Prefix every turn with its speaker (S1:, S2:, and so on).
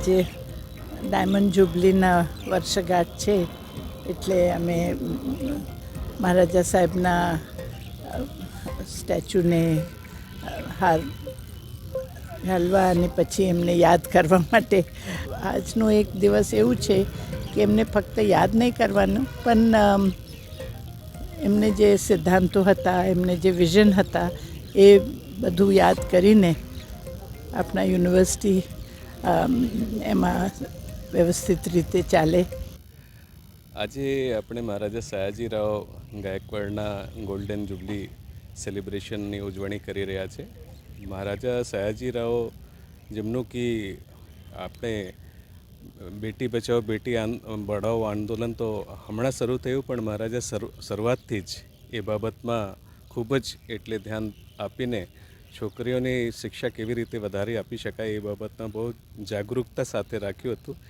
S1: આજે ડાયમંડ જુબલીના વર્ષગાંઠ છે, એટલે અમે મહારાજા સાહેબના સ્ટેચ્યુને હાર, હાલવા અને પછી એમને યાદ કરવા માટે. આજનો એક દિવસ એવું છે કે એમને ફક્ત યાદ નહીં કરવાનું, પણ એમને જે સિદ્ધાંતો હતા, એમને જે વિઝન હતા, એ બધું યાદ કરીને આપણા યુનિવર્સિટી એમાં વ્યવસ્થિત રીતે ચાલે.
S2: આજે આપણે મહારાજા સયાજીરાવ ગાયકવાડના ગોલ્ડન જુબલી સેલિબ્રેશનની ઉજવણી કરી રહ્યા છે. મહારાજા સયાજીરાવ જેમનું કે આપણે બેટી બચાવો, બેટી પઢાઓ આંદોલન તો હમણાં શરૂ થયું, પણ મહારાજા શરૂ, શરૂઆતથી જ એ બાબતમાં ખૂબ જ એટલે ધ્યાન આપીને છોકરીઓની શિક્ષા કેવી રીતે વધારી આપી શકાય એ બાબતમાં બહુ જાગૃતતા સાથે રાખ્યું હતું.